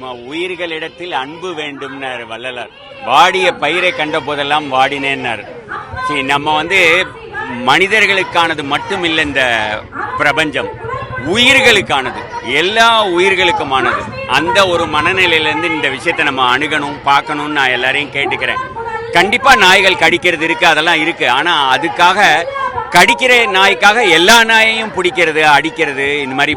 நம்ம உயிர்களிடத்தில் அன்பு வேண்டும்னார் வள்ளலார். வாடிய பயிரை கண்ட போதெல்லாம் வாடினேன்னார். சரி நம்ம வந்து மனிதர்களுக்கானது மட்டும் இல்லை இந்த பிரபஞ்சம். உயிர்களுக்கானது எல்லா உயிர்களுக்குமானது. அந்த ஒரு மனநிலையிலேருந்து இந்த விஷயத்தை நம்ம அணுகணும் பார்க்கணும்னு நான் எல்லாரையும் கேட்டுக்கிறேன். கண்டிப்பா நாய்கள் கடிக்கிறது இருக்கு அதெல்லாம் இருக்கு. ஆனா அதுக்காக கடிக்கிற நாய்க்காக எல்லா நாயையும் பிடிக்கிறது அடிக்கிறது இந்த மாதிரி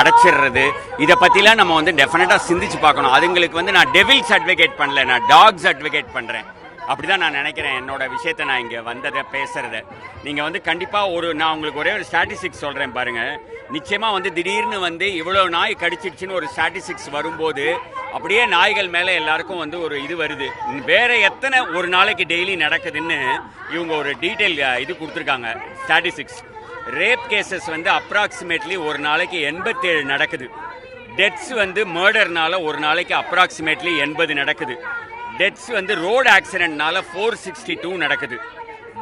அடைச்சிடுறது. இதை பற்றிலாம் நம்ம வந்து டெஃபினட்டாக சிந்திச்சு பார்க்கணும். அதுங்களுக்கு வந்து நான் டெவில்ஸ் அட்வொகேட் பண்ணல நான் டாக்ஸ் அட்வொகேட் பண்ணுறேன் அப்படிதான் நான் நினைக்கிறேன். என்னோட விஷயத்தை நான் இங்கே வந்ததை பேசுறத. நீங்கள் வந்து கண்டிப்பாக ஒரு நான் உங்களுக்கு ஒரே ஒரு ஸ்டாட்டிஸ்டிக்ஸ் சொல்கிறேன் பாருங்கள் நிச்சயமாக வந்து திடீர்னு வந்து இவ்வளோ நாய் கடிச்சிடுச்சின்னு ஒரு ஸ்டாட்டிஸ்டிக்ஸ் வரும்போது அப்படியே நாய்கள் மேலே எல்லாருக்கும் வந்து ஒரு இது வருது. வேறு எத்தனை ஒரு நாளைக்கு டெய்லி நடக்குதுன்னு இவங்க ஒரு டீட்டெயில் இது கொடுத்துருக்காங்க ஸ்டாட்டிஸ்டிக்ஸ் ரேப் கேசஸ் வந்து அப்ராக்சிமேட்லி ஒரு நாளைக்கு எண்பத்தேழு நடக்குது. டெத்ஸ் வந்து மர்டர்னால ஒரு நாளைக்கு அப்ராக்சிமேட்லி எண்பது நடக்குது. டெத்ஸ் வந்து ரோடு ஆக்சிடென்ட்னால ஃபோர் சிக்ஸ்டி டூ நடக்குது.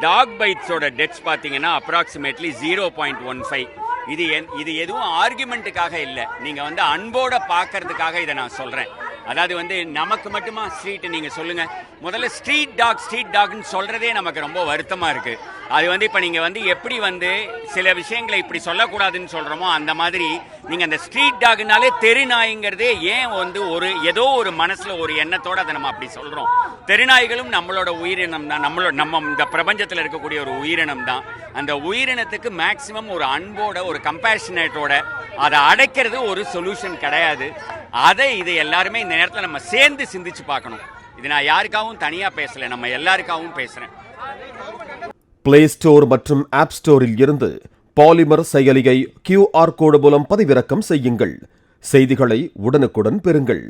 டாக் பைட்ஸோட டெத்ஸ் பார்த்தீங்கன்னா approximately zero point one five இது என்- இது எதுவும் ஆர்குமெண்ட்டுக்காக இல்லை. நீங்கள் வந்து அன்போட பார்க்கறதுக்காக இதை நான் சொல்கிறேன் அதாவது வந்து நமக்கு மட்டுமா ஸ்ட்ரீட் நீங்கள் சொல்லுங்கள் முதல்ல ஸ்ட்ரீட் டாக் ஸ்ட்ரீட் டாக்னு சொல்கிறதே நமக்கு ரொம்ப வருத்தமாக இருக்குது அது வந்து இப்போ நீங்கள் வந்து எப்படி வந்து சில விஷயங்களை இப்படி சொல்லக்கூடாதுன்னு சொல்கிறோமோ அந்த மாதிரி நீங்கள் அந்த ஸ்ட்ரீட் டாக்னாலே தெருநாய்ங்கிறதே ஏன் வந்து ஒரு ஏதோ ஒரு மனசில் ஒரு எண்ணத்தோட அதை நம்ம அப்படி சொல்கிறோம் தெருநாய்களும் நம்மளோட உயிரினம் தான். நம்மளோட நம்ம இந்த பிரபஞ்சத்தில் இருக்கக்கூடிய ஒரு உயிரினம் தான். அந்த உயிரினத்துக்கு மேக்சிமம் ஒரு அன்போட ஒரு கம்பேஷனேட்டோட அதை அடைக்கிறது ஒரு சொல்யூஷன் கிடையாது. அதை இதை எல்லாருமே இந்த நேரத்தில் நம்ம சேர்ந்து சிந்திச்சு பார்க்கணும். இது நான் யாருக்காகவும் தனியாக பேசலை நம்ம எல்லாருக்காகவும் பேசுகிறேன் பிளே ஸ்டோர் மற்றும் ஆப் ஸ்டோரில் இருந்து பாலிமர் செயலியை கியூஆர் கோடு மூலம் பதிவிறக்கம் செய்யுங்கள். செய்திகளை உடனுக்குடன் பெறுங்கள்.